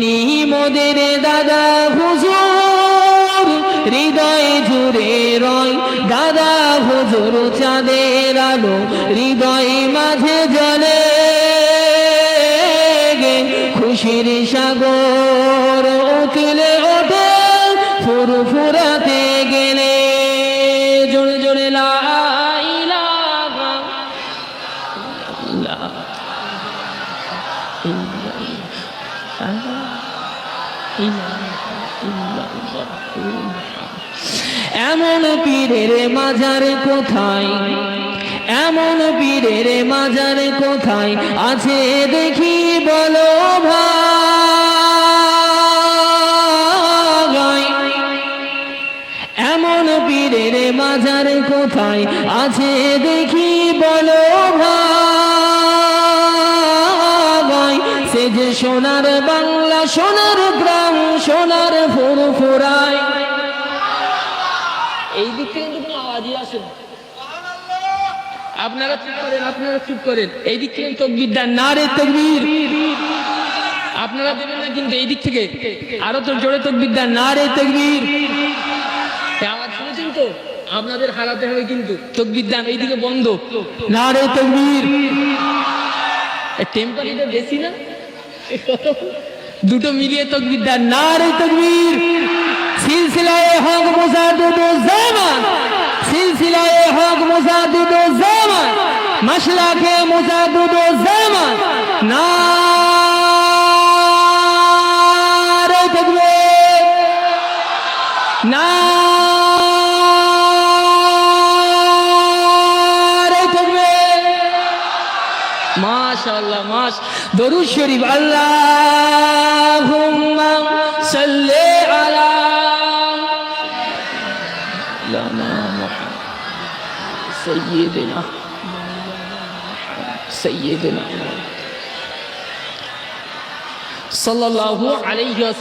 তিনি মোদের দাদা হুজুর। হৃদয় জুড়ে রয় দাদা হুজুর, চাঁদের আলো হৃদয় মাঝে জলে খুশির সাগর উকিলে ওঠে ফুরু ফুরাতে গেলে জোরে জোরে এমন পীরের মাজার কোথায়? এমন পীরের মাজার কোথায়? আছে দেখি বলো ভাই। এমন পীরের মাজার কোথায়? আছে দেখি বলো ভাই। যে সোনার বাংলা, সোনার গ্রাম, সোনার ফুরফুরায়। এই দিক থেকে কিন্তু কোনো আওয়াজই আসে আপনারা চুপ করেন, আপনারা চুপ করেন। এই দিক থেকে তকবির দেন না রে তকবির। আপনারা দেবেন না, কিন্তু এই দিক থেকে। আরও তো জোরে তকবির দেন না রে তকবির আওয়াজ শুনেছেন তো? আপনাদের হারাতে হবে কিন্তু। তকবির দান, এইদিকে বন্ধ। না রে তকবির টেম্পারেচারটা বেশি না? দুটো মিলিয়ে তকবির দান। না রে তকবির। সিলসিলায়ে হক মুজাদ্দিদ জামান। সিলসিলায়ে হক মুজাদ্দিদ জামান। মাশলাকে মুজাদ্দিদ জামান। না রে তকবির। না মাশাআল্লাহ মাশ দরুদ শরীফ আল্লাহুম্মা সাল্লি আলা লানা মুহাম্মদ সাইয়্যিদিনা সাইয়্যিদিনা সাল্লাল্লাহু আলাইহি ওয়া